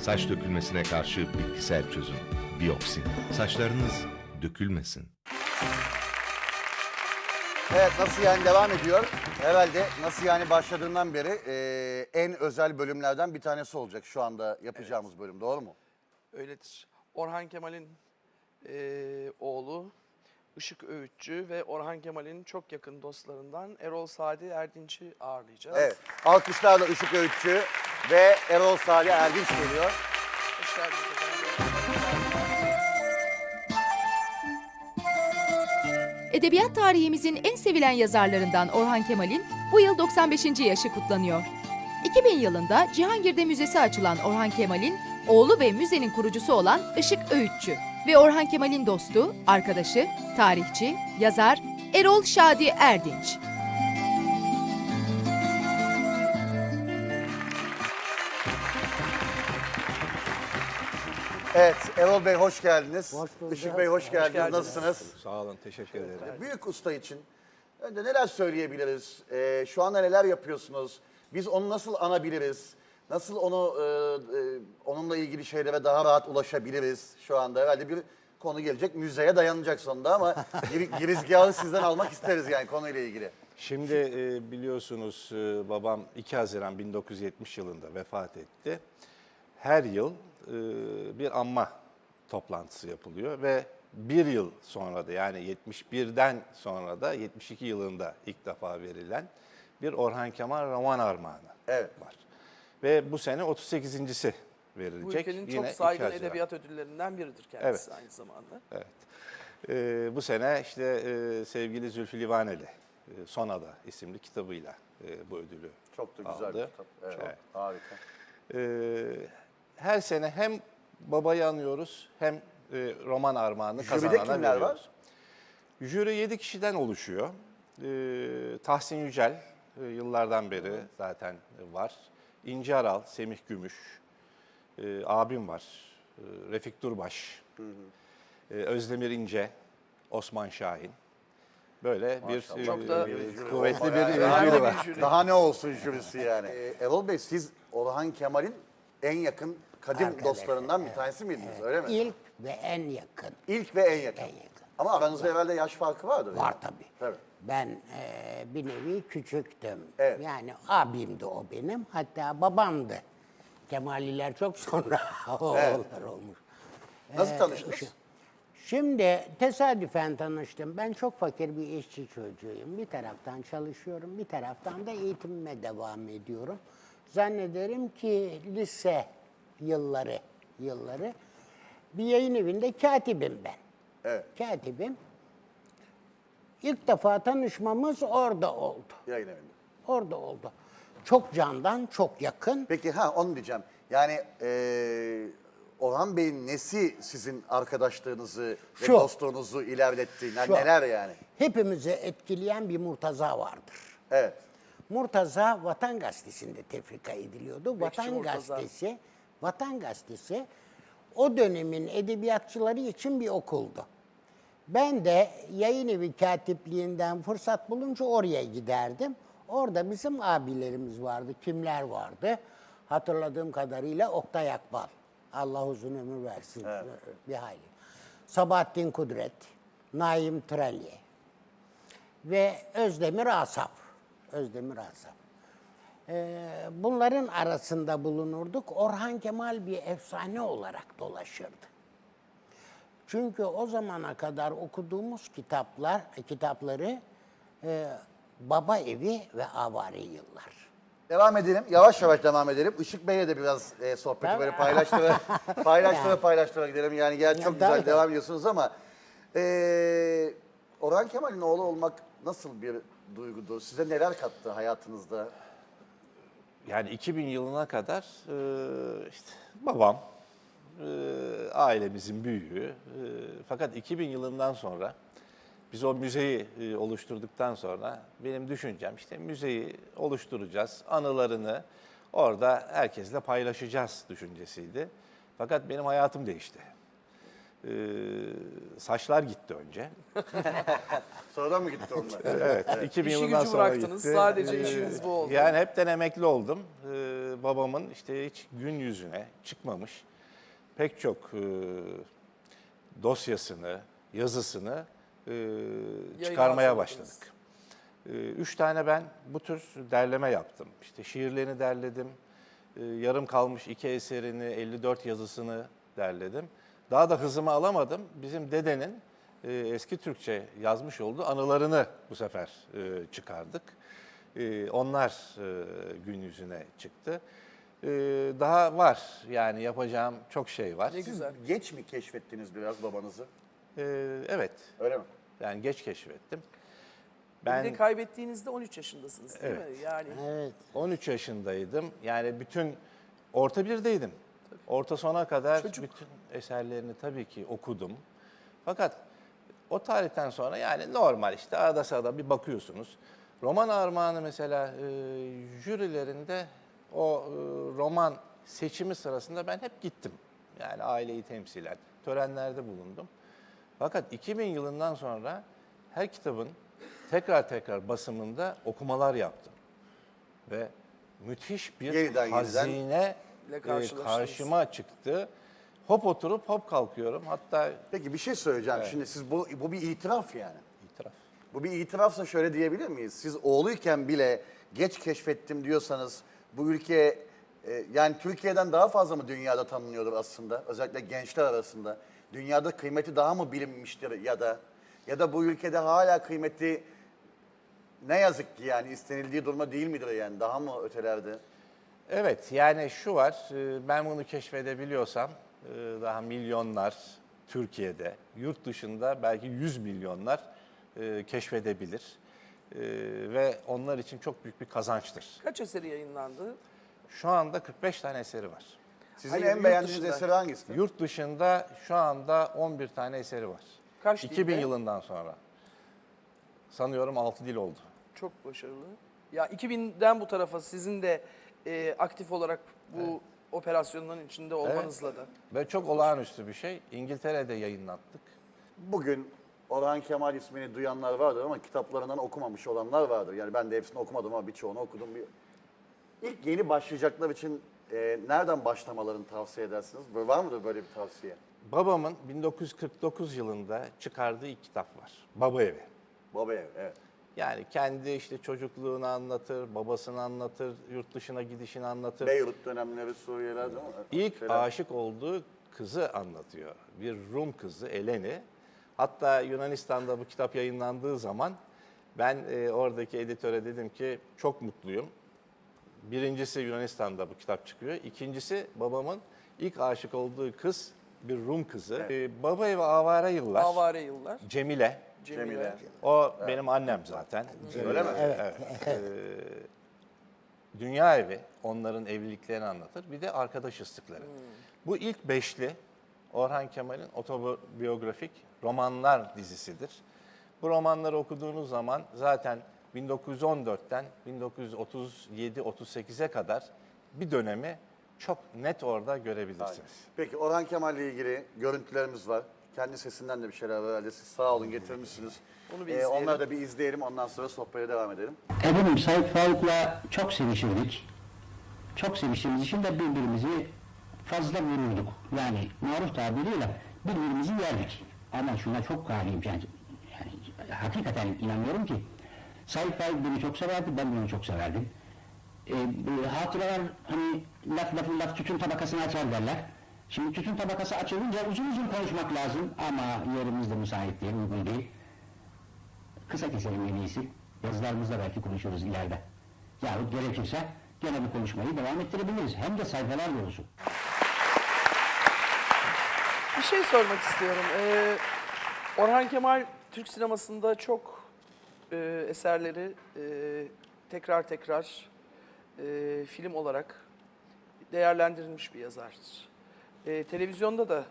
Saç dökülmesine karşı bitkisel çözüm. Bioksin. Saçlarınız dökülmesin. Evet nasıl yani devam ediyor. Herhalde nasıl yani başladığından beri e, en özel bölümlerden bir tanesi olacak şu anda yapacağımız bölüm doğru mu? Öyledir. Orhan Kemal'in eee, oğlu Işık Öğütçü ve Orhan Kemal'in çok yakın dostlarından Erol Sadi Erdinç'i ağırlayacağız. Evet. Alkışlarla Işık Öğütçü ve Erol Salih Erdinç geliyor. Hoş geldiniz. Edebiyat tarihimizin en sevilen yazarlarından Orhan Kemal'in bu yıl 95. yaşı kutlanıyor. 2000 yılında Cihangir'de müzesi açılan Orhan Kemal'in oğlu ve müzenin kurucusu olan Işık Öğütçü ve Orhan Kemal'in dostu, arkadaşı, tarihçi, yazar Erol Şadi Erdinç. Evet Erol Bey hoş geldiniz. Hoş bulduk. Işık Bey hoş geldiniz. geldiniz. Nasılsınız? Sağ olun, teşekkür ederim. Büyük usta için önce neler söyleyebiliriz? Ee, şu anda neler yapıyorsunuz? Biz onu nasıl anabiliriz? Nasıl onu e, e, onunla ilgili şeylere daha rahat ulaşabiliriz şu anda? Herhalde bir konu gelecek, müzeye dayanacak sonunda ama gir, girizgahı sizden almak isteriz yani konuyla ilgili. Şimdi e, biliyorsunuz e, babam 2 Haziran 1970 yılında vefat etti. Her yıl e, bir anma toplantısı yapılıyor ve bir yıl sonra da yani 71'den sonra da 72 yılında ilk defa verilen bir Orhan Kemal roman armağanı Evet. var. Ve bu sene 38.si verilecek. Bu ülkenin Yine çok 2 saygın edebiyat ödüllerinden biridir kendisi aynı zamanda. Evet. Ee, bu sene işte e, sevgili Zülfü Livaneli e, Sonada isimli kitabıyla e, bu ödülü Çok da güzel aldı. bir kitap. Evet, Evet. Harika. Ee, her sene hem babayı anıyoruz hem e, roman armağanını Jüride kazanana kimler var? Jüri 7 kişiden oluşuyor. Ee, Tahsin Yücel e, yıllardan beri zaten var. İnci Aral, Semih Gümüş, e, abim var. E, Refik Durbaş, e, Özdemir İnce, Osman Şahin. Böyle bir Çok e, da- kuvvetli bir jüri Önemli var. bir. Daha ne olsun jürisi yani. Ee, Erol Bey siz Orhan Kemal'in en yakın kadim Arkadaşı, dostlarından bir tanesi miydiniz öyle mi? İlk ve en yakın. İlk ve en yakın. En yakın. Ama aranızda herhalde yaş farkı vardır. Var yani. tabii. Tabii. Ben eee, bir nevi küçüktüm. Evet. Yani abimdi o benim. Hatta babamdı. Kemaliler çok sonra oğullar olmuş. Nasıl Ee, tanıştınız? şu- Şimdi tesadüfen tanıştım. Ben çok fakir bir işçi çocuğuyum. Bir taraftan çalışıyorum, bir taraftan da eğitimime devam ediyorum. Zannederim ki lise yılları, yılları bir yayın evinde katibim ben. Evet. Katibim. İlk defa tanışmamız orada oldu. Yayın evinde. Orada oldu. Çok candan, çok yakın. Peki ha onu diyeceğim. Yani eee Orhan Bey'in nesi sizin arkadaşlığınızı ve Şu. dostluğunuzu ilerletti? Yani Şu. neler yani? Hepimizi etkileyen bir Murtaza vardır. Evet. Murtaza Vatan Gazetesi'nde tefrika ediliyordu. Bekçi Vatan Murtaza. Gazetesi, Vatan Gazetesi o dönemin edebiyatçıları için bir okuldu. Ben de yayın evi katipliğinden fırsat bulunca oraya giderdim. Orada bizim abilerimiz vardı. Kimler vardı? Hatırladığım kadarıyla Oktay Akbal. Allah uzun ömür versin. Bir hayli. Sabahattin Kudret, Naim Tralye ve Özdemir Asaf. Özdemir Asaf. Ee, bunların arasında bulunurduk. Orhan Kemal bir efsane olarak dolaşırdı. Çünkü o zamana kadar okuduğumuz kitaplar, kitapları e, Baba Evi ve Avari Yıllar. Devam edelim. Yavaş yavaş devam edelim. Işık Bey'le de biraz e, sohbeti böyle paylaştıra, paylaştıra paylaştıra gidelim. Yani gel çok Ya, güzel tabii. devam ediyorsunuz ama eee Orhan Kemal'in oğlu olmak nasıl bir duygudur? Size neler kattı hayatınızda? Yani 2000 yılına kadar e, işte babam, e, ailemizin büyüğü. E, fakat 2000 yılından sonra biz o müzeyi e, oluşturduktan sonra benim düşüncem işte müzeyi oluşturacağız, anılarını orada herkesle paylaşacağız düşüncesiydi. Fakat benim hayatım değişti. e, saçlar gitti önce. Sonradan mı gitti onlar? Evet, 2000 İşi yılından gücü sonra bıraktınız, gitti. sadece Ee, işiniz bu oldu. Yani hepten emekli oldum. Ee, babamın işte hiç gün yüzüne çıkmamış pek çok e, dosyasını, yazısını e, çıkarmaya başladık. Ee, Üç tane ben bu tür derleme yaptım. İşte şiirlerini derledim, e, yarım kalmış iki eserini, 54 yazısını derledim. Daha da hızımı alamadım. Bizim dedenin e, eski Türkçe yazmış olduğu anılarını bu sefer e, çıkardık. E, Onlar e, gün yüzüne çıktı. E, Daha var yani yapacağım çok şey var. Ne güzel. Geç mi keşfettiniz biraz babanızı? E, Evet, Öyle mi? yani geç keşfettim. Ben... Bir de kaybettiğinizde 13 yaşındasınız değil Evet. mi? Yani Evet. 13 yaşındaydım. Yani bütün orta birdeydim. Orta sona kadar Çocuk. bütün eserlerini tabii ki okudum. Fakat o tarihten sonra yani normal işte arada sırada bir bakıyorsunuz. Roman armağanı mesela e, jürilerinde o e, roman seçimi sırasında ben hep gittim. Yani aileyi temsilen törenlerde bulundum. Fakat 2000 yılından sonra her kitabın tekrar tekrar basımında okumalar yaptım. Ve müthiş bir Yeniden, yeniden. hazine ile e, karşıma çıktı. Hop oturup hop kalkıyorum. Hatta Peki bir şey söyleyeceğim. Şimdi siz bu, bu bir itiraf yani. itiraf. Bu bir itirafsa şöyle diyebilir miyiz? Siz oğluyken bile geç keşfettim diyorsanız bu ülke e, yani Türkiye'den daha fazla mı dünyada tanınıyordur aslında? Özellikle gençler arasında. Dünyada kıymeti daha mı bilinmiştir ya da ya da bu ülkede hala kıymeti ne yazık ki yani istenildiği duruma değil midir yani daha mı ötelerde? Evet yani şu var, e, ben bunu keşfedebiliyorsam e, daha milyonlar Türkiye'de, yurt dışında belki yüz milyonlar e, keşfedebilir. E, Ve onlar için çok büyük bir kazançtır. kaç eseri yayınlandı? Şu anda 45 tane eseri var. Sizin Hayır, en yurt beğendiğiniz dışında. eser hangisi? Yurt dışında şu anda 11 tane eseri var. Kaç 2000 dilde? yılından sonra. Sanıyorum 6 dil oldu. Çok başarılı. Ya 2000'den bu tarafa sizin de e, aktif olarak bu operasyonların içinde olmanızla da. Ve çok olağanüstü bir şey. İngiltere'de yayınlattık. Bugün Orhan Kemal ismini duyanlar vardır ama kitaplarından okumamış olanlar vardır. Yani ben de hepsini okumadım ama birçoğunu okudum. İlk yeni başlayacaklar için e, nereden başlamalarını tavsiye edersiniz? Var mıdır böyle bir tavsiye? Babamın 1949 yılında çıkardığı ilk kitap var. Baba Evi. Baba ev, evet. Yani kendi işte çocukluğunu anlatır, babasını anlatır, yurt dışına gidişini anlatır. Beyrut dönemleri Suriye'ler değil mi? İlk Şeyler. aşık olduğu kızı anlatıyor. Bir Rum kızı Eleni. Hatta Yunanistan'da bu kitap yayınlandığı zaman ben e, oradaki editöre dedim ki çok mutluyum. Birincisi Yunanistan'da bu kitap çıkıyor. İkincisi babamın ilk aşık olduğu kız bir Rum kızı. E, Baba Evi Avare Yıllar. Avare yıllar. Cemile. Cemile. Cemile. O benim annem zaten. Öyle mi? Evet. Ee, Dünya Evi onların evliliklerini anlatır. Bir de Arkadaş Islıkları. Bu ilk beşli Orhan Kemal'in otobiyografik romanlar dizisidir. Bu romanları okuduğunuz zaman zaten 1914'ten 1937-38'e kadar bir dönemi çok net orada görebilirsiniz. Peki Orhan Kemal'le ilgili görüntülerimiz var. Kendi sesinden de bir şeyler var herhalde. Siz sağ olun getirmişsiniz. Onu bir Ee, izleyelim. onları da bir izleyelim ondan sonra sohbete devam edelim. Efendim Sayit Faik'la çok sevişirdik. Çok seviştiğimiz için de birbirimizi fazla vururduk. Yani maruf tabiriyle birbirimizi yerdik. Ama şuna çok kariyim yani, yani hakikaten inanıyorum ki Sayit Faik beni çok severdi, ben onu çok severdim. E, hatıralar hani laf lafı laf tütün tabakasını açar derler. Şimdi tütün tabakası açılınca uzun uzun konuşmak lazım ama yerimiz de müsait değil, uygun değil. Kısa keselim en iyisi. Yazılarımızda belki konuşuruz ileride. Yahut gerekirse gene bu konuşmayı devam ettirebiliriz. Hem de sayfalar dolusu. Bir şey sormak istiyorum. Ee, Orhan Kemal Türk sinemasında çok e, eserleri e, tekrar tekrar e, film olarak değerlendirilmiş bir yazardır. E, televizyonda da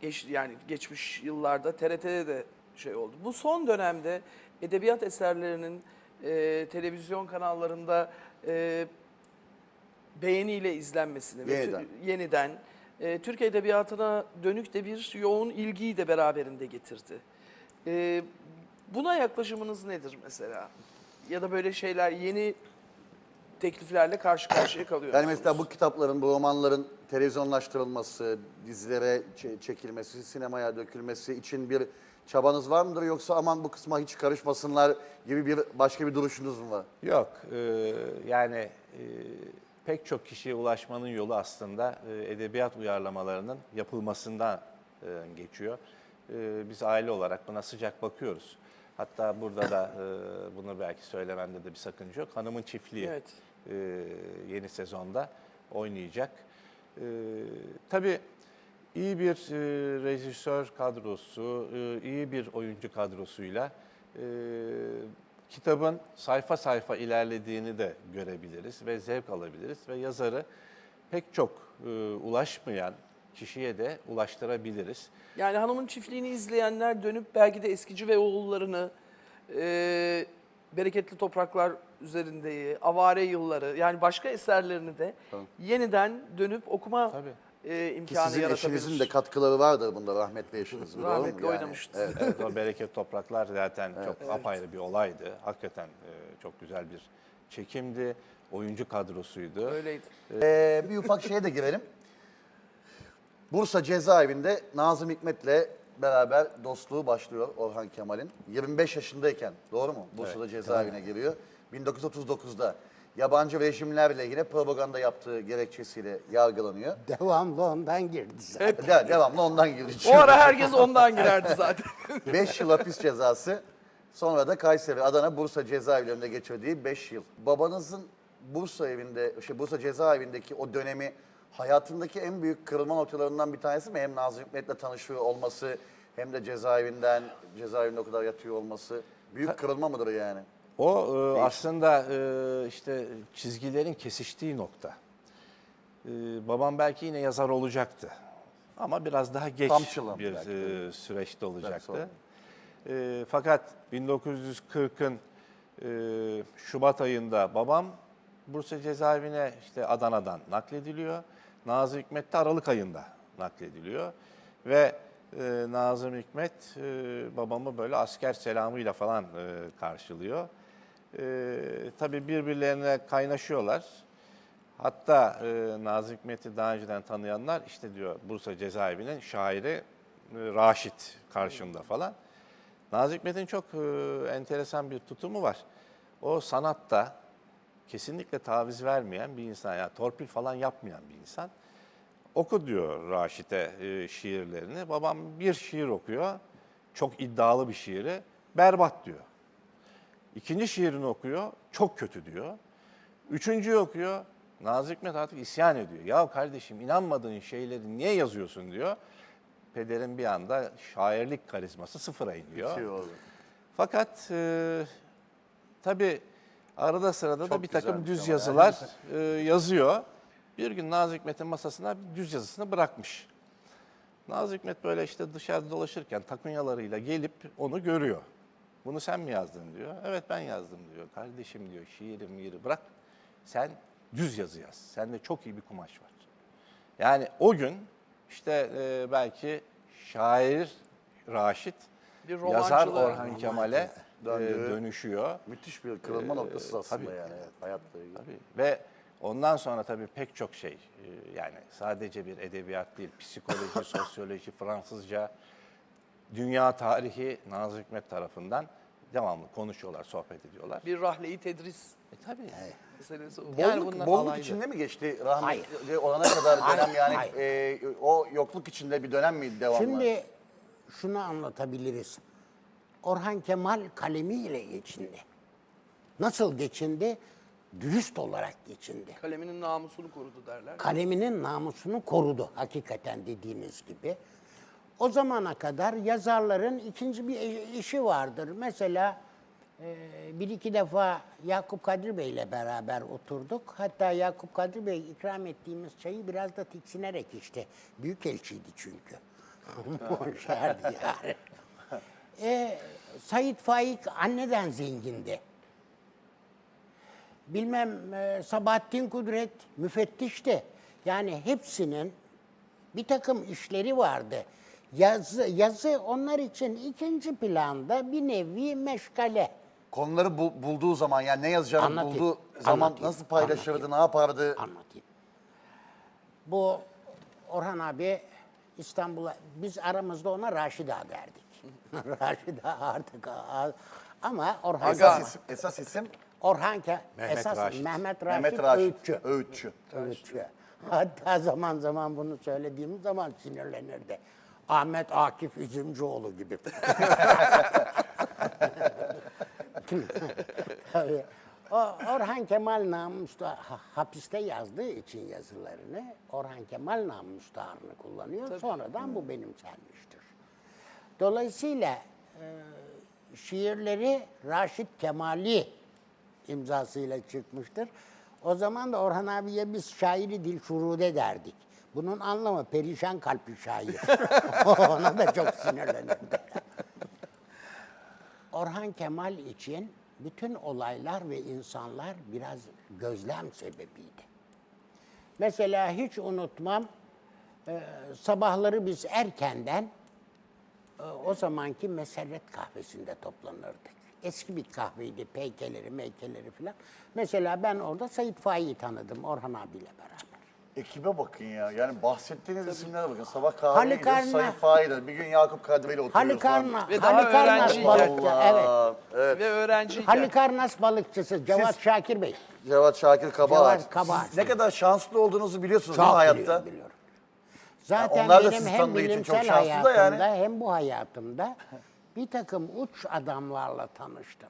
geç, yani geçmiş yıllarda TRT'de de şey oldu. Bu son dönemde edebiyat eserlerinin e, televizyon kanallarında e, beğeniyle izlenmesini ve Yeniden. E, Türk Edebiyatı'na dönük de bir yoğun ilgiyi de beraberinde getirdi. E, buna yaklaşımınız nedir mesela? Ya da böyle şeyler yeni tekliflerle karşı karşıya kalıyor Yani mesela bu kitapların, bu romanların televizyonlaştırılması, dizilere çe- çekilmesi, sinemaya dökülmesi için bir çabanız var mıdır? Yoksa aman bu kısma hiç karışmasınlar gibi bir başka bir duruşunuz mu var? Yok, e, yani e, pek çok kişiye ulaşmanın yolu aslında e, edebiyat uyarlamalarının yapılmasından e, geçiyor. E, biz aile olarak buna sıcak bakıyoruz. Hatta burada da e, bunu belki söylememde de bir sakınca yok. Hanımın Çiftliği Evet. e, yeni sezonda oynayacak. E, tabii iyi bir e, rejisör kadrosu, e, iyi bir oyuncu kadrosuyla e, kitabın sayfa sayfa ilerlediğini de görebiliriz ve zevk alabiliriz ve yazarı pek çok e, ulaşmayan kişiye de ulaştırabiliriz. Yani hanımın çiftliğini izleyenler dönüp belki de eskici ve oğullarını, e, bereketli topraklar üzerindeyi, avare yılları yani başka eserlerini de yeniden dönüp okuma Tabii. E, imkanı sizin yaratabilir. eşinizin de katkıları vardır bunda rahmetli eşiniz. mu? Rahmetli Yani, oynamıştı. evet. Evet, o bereket topraklar zaten çok apayrı bir olaydı. Hakikaten e, çok güzel bir çekimdi. Oyuncu kadrosuydu. Öyleydi. Ee, bir ufak şeye de girelim. Bursa cezaevinde Nazım Hikmet'le beraber dostluğu başlıyor Orhan Kemal'in. 25 yaşındayken, doğru mu? Bursa'da cezaevine giriyor. 1939'da yabancı rejimler lehine propaganda yaptığı gerekçesiyle yargılanıyor. Devamlı ondan girdi zaten. Hep De- devamlı ondan girdi. o ara herkes ondan girerdi zaten. 5 yıl hapis cezası. Sonra da Kayseri, Adana, Bursa cezaevlerinde geçirdiği 5 yıl. Babanızın Bursa evinde, şey Bursa cezaevindeki o dönemi hayatındaki en büyük kırılma noktalarından bir tanesi mi? Hem Nazım Hikmet'le tanışıyor olması hem de cezaevinden, cezaevinde o kadar yatıyor olması. Büyük kırılma mıdır yani? O e, aslında e, işte çizgilerin kesiştiği nokta. E, babam belki yine yazar olacaktı. Ama biraz daha geç Kamçılan bir belki e, süreçte olacaktı. E, fakat 1940'ın e, Şubat ayında babam Bursa cezaevine işte Adana'dan naklediliyor. Nazım Hikmet de Aralık ayında naklediliyor. Ve e, Nazım Hikmet e, babamı böyle asker selamıyla falan e, karşılıyor. E, tabii birbirlerine kaynaşıyorlar. Hatta e, Nazım Hikmet'i daha önceden tanıyanlar işte diyor Bursa cezaevinin şairi e, Raşit karşımda falan. Nazım Hikmet'in çok e, enteresan bir tutumu var. O sanatta kesinlikle taviz vermeyen bir insan, yani torpil falan yapmayan bir insan. Oku diyor Raşit'e e, şiirlerini. Babam bir şiir okuyor, çok iddialı bir şiiri, berbat diyor. İkinci şiirini okuyor, çok kötü diyor. Üçüncüyü okuyor, Nazım Hikmet artık isyan ediyor. Ya kardeşim inanmadığın şeyleri niye yazıyorsun diyor. Pederin bir anda şairlik karizması sıfıra iniyor. Şey. Fakat e, tabii arada sırada da Çok bir takım düz ama yazılar e, yazıyor. Bir gün Nazım Hikmet'in masasına bir düz yazısını bırakmış. Nazım Hikmet böyle işte dışarıda dolaşırken takunyalarıyla gelip onu görüyor. Bunu sen mi yazdın diyor. Evet ben yazdım diyor. Kardeşim diyor şiirim miri bırak. Sen düz yazı yaz. Sende çok iyi bir kumaş var. Yani o gün işte e, belki şair Raşit, Bir yazar Orhan Kemal'e e, dönüşüyor. Müthiş bir kırılma noktası aslında tabii. yani evet, hayatla ilgili. Tabii. Ve ondan sonra tabii pek çok şey e, yani sadece bir edebiyat değil, psikoloji, sosyoloji, Fransızca, dünya tarihi Nazım Hikmet tarafından devamlı konuşuyorlar, sohbet ediyorlar. bir rahle-i tedris E tabii. meselesi. Bolluk, Yani bunlar bolluk alaylı. içinde mi geçti rahmetli olana kadar dönem yani hayır. e, o yokluk içinde bir dönem mi devamlı? Şimdi şunu anlatabiliriz. Orhan Kemal kalemiyle geçindi. Nasıl geçindi? Dürüst olarak geçindi. Kaleminin namusunu korudu derler. kaleminin namusunu korudu hakikaten dediğiniz gibi. O zamana kadar yazarların ikinci bir işi vardır. Mesela e, bir iki defa Yakup Kadri Bey ile beraber oturduk. Hatta Yakup Kadri Bey ikram ettiğimiz çayı biraz da tiksinerek içti. Büyükelçiydi çünkü. Monşerdi yani. E, Said Faik anneden zengindi bilmem e, Sabahattin Kudret müfettişti. Yani hepsinin Bir takım işleri vardı. Yazı, yazı onlar için ikinci planda bir nevi meşgale. Konuları bu- bulduğu zaman yani ne yazacağını Anlatayım, bulduğu zaman anlatayım, nasıl paylaşırdı, anlatayım. ne yapardı? Anlatayım. Bu Orhan abi İstanbul'a, biz aramızda ona Raşida derdik. Raşida artık a- ama Orhan Esas isim, esas isim Orhan Ke Mehmet esas Raşit. Mehmet Raşit, Mehmet Raşit. Öğütçü. Öğütçü. Öğütçü. Hatta zaman zaman bunu söylediğimiz zaman sinirlenirdi. Ahmet Akif Üzümcüoğlu gibi. Tabii. O, Orhan Kemal namuslu ha- hapiste yazdığı için yazılarını Orhan Kemal namuslarını kullanıyor. Sonradan bu benimsenmiştir. Dolayısıyla e, şiirleri Raşit Kemali imzasıyla çıkmıştır. O zaman da Orhan abiye biz şairi Dilşurude derdik. Bunun anlamı perişan kalpli şair. Ona da çok sinirlenirdi. Orhan Kemal için bütün olaylar ve insanlar biraz gözlem sebebiydi. Mesela hiç unutmam, e, sabahları biz erkenden e, o zamanki Meserret kahvesinde toplanırdık. Eski bir kahveydi, peykeleri, meykeleri falan. Mesela ben orada Sayit Faik'i tanıdım Orhan abiyle beraber. Ekibe bakın ya. Yani bahsettiğiniz isimlere bakın. Sabah Halık gidiyoruz. Arna. Sayın Faik'le. Bir gün Yakup Kadri ile oturuyoruz. Halikarna, Ve daha Halikarnas öğrenciyken. balıkçı, evet. Allah. Evet. Ve öğrenciyken. Halikarnas balıkçısı Cevat Siz- Şakir Bey. Cevat Şakir Kabahat. Cevat Kabahat. Siz ne kadar şanslı olduğunuzu biliyorsunuz Çok değil mi hayatta? biliyorum, biliyorum. Zaten onlar da benim sizi hem tanıdığı için çok bilimsel şanslı da hayatımda yani. hem bu hayatımda bir takım uç adamlarla tanıştım.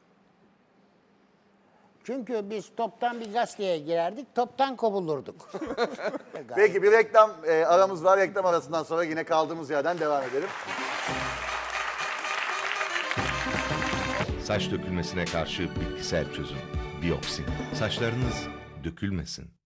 Çünkü biz toptan bir gazeteye girerdik, toptan kovulurduk. Peki bir reklam e, aramız var. Reklam arasından sonra yine kaldığımız yerden devam edelim. Saç dökülmesine karşı bitkisel çözüm. Bioksin. Saçlarınız dökülmesin.